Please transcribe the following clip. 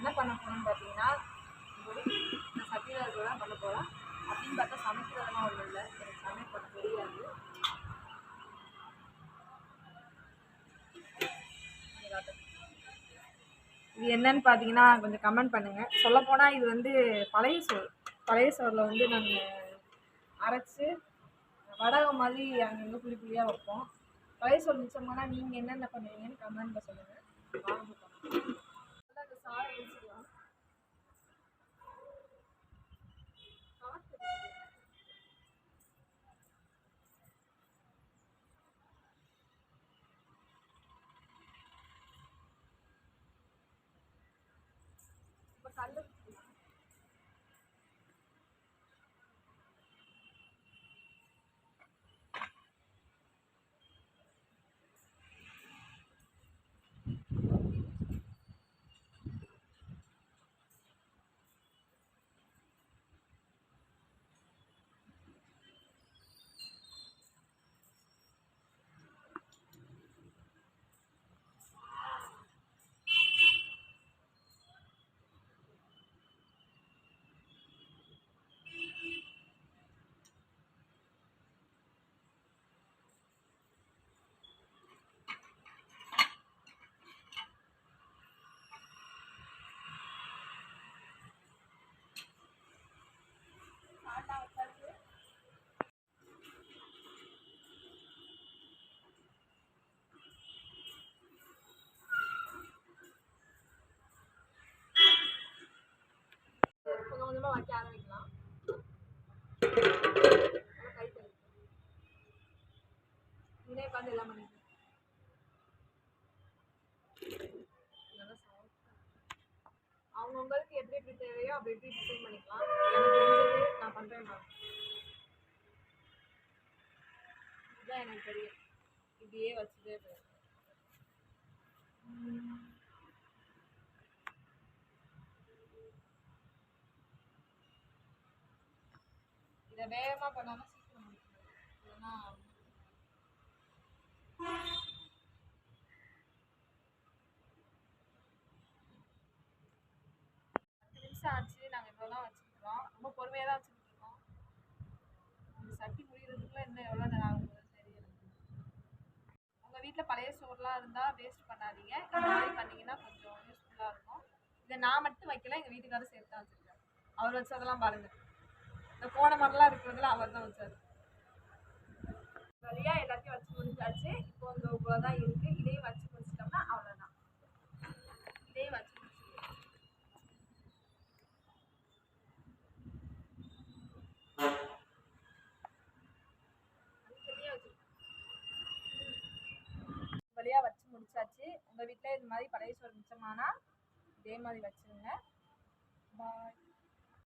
என்ன பண்ண போகிறோம்னு பார்த்தீங்கன்னா ஒரு சட்டியில் தான் பண்ண போகிறோம் அப்படின்னு பார்த்தா சமைக்கிறதெல்லாம் ஒன்றும் இல்லை. எனக்கு சமைக்க தெரியாது. இது என்னன்னு பார்த்தீங்கன்னா கொஞ்சம் கமெண்ட் பண்ணுங்கள் சொல்லப்போனால் இது வந்து பழைய சோறு பழைய சோறில் வந்து நாங்கள் அரைச்சி வடகம் மாதிரி அங்கே அங்கங்கே புளி புளியாக வைப்போம். பழைய சோறு மிச்சமானா நீங்கள் என்னென்ன பண்ணுவீங்கன்னு கமெண்ட்டில் சொல்லுங்கள் வாங்க போகலாம் கொஞ்சம் வைக்க ஆரம்பிக்கலாம். நல்லா கை கழுவி நீனே உட்காந்து எல்லாம் பண்ணிக்கலாம் நல்லா சாப்பிட்டு அவங்கவுங்களுக்கு எப்படி எப்படி தேவையோ அப்படி எப்படி டிசைன் பண்ணிக்கலாம். எனக்கு தெரிஞ்சது நான் பண்ணுறேன் இதுதான் எனக்கு தெரியும். இப்படியே வச்சுட்டே போயிடும் இதை வேகமாக பண்ணாமல் சீக்கிரம் முடிக்கணும். இல்லைன்னா பத்து நிமிஷம் ஆச்சு நாங்கள் இவ்வளோதான் வச்சுருக்கோம் ரொம்ப பொறுமையாக தான் வச்சுட்டு இருக்கோம் அந்த சட்டி முடிகிறதுக்குள்ள இன்னும் எவ்வளோ நேரம் ஆகும் தெரியல. உங்கள் வீட்டில் பழைய சோறுலாம் இருந்தால் வேஸ்ட் பண்ணாதீங்க. இந்த மாதிரி பண்ணீங்கன்னா கொஞ்சம் யூஸ்ஃபுல்லாக இருக்கும். இதை நான் மட்டும் வைக்கல எங்கள் வீட்டுக்காரர் சேர்த்து தான் வச்சுருக்கேன் அவர் வச்சதெல்லாம் பாருங்கள் இந்த போன மாதிரிலாம் இருக்கிறதுல அவர் தான் வச்சார். வழியாக எல்லாத்தையும் வச்சு முடிஞ்சாச்சு. இப்போ இந்த இவ்வளோ தான் இருக்குது இதையும் வச்சு முடிச்சிட்டோம்னா அவ்வளோதான் இதையும் வச்சு வழியாக வச்சு முடிச்சாச்சு. உங்கள் வீட்டில் இது மாதிரி பழைய சோறு மிச்சமானா இதே மாதிரி வச்சுருங்க. பாய்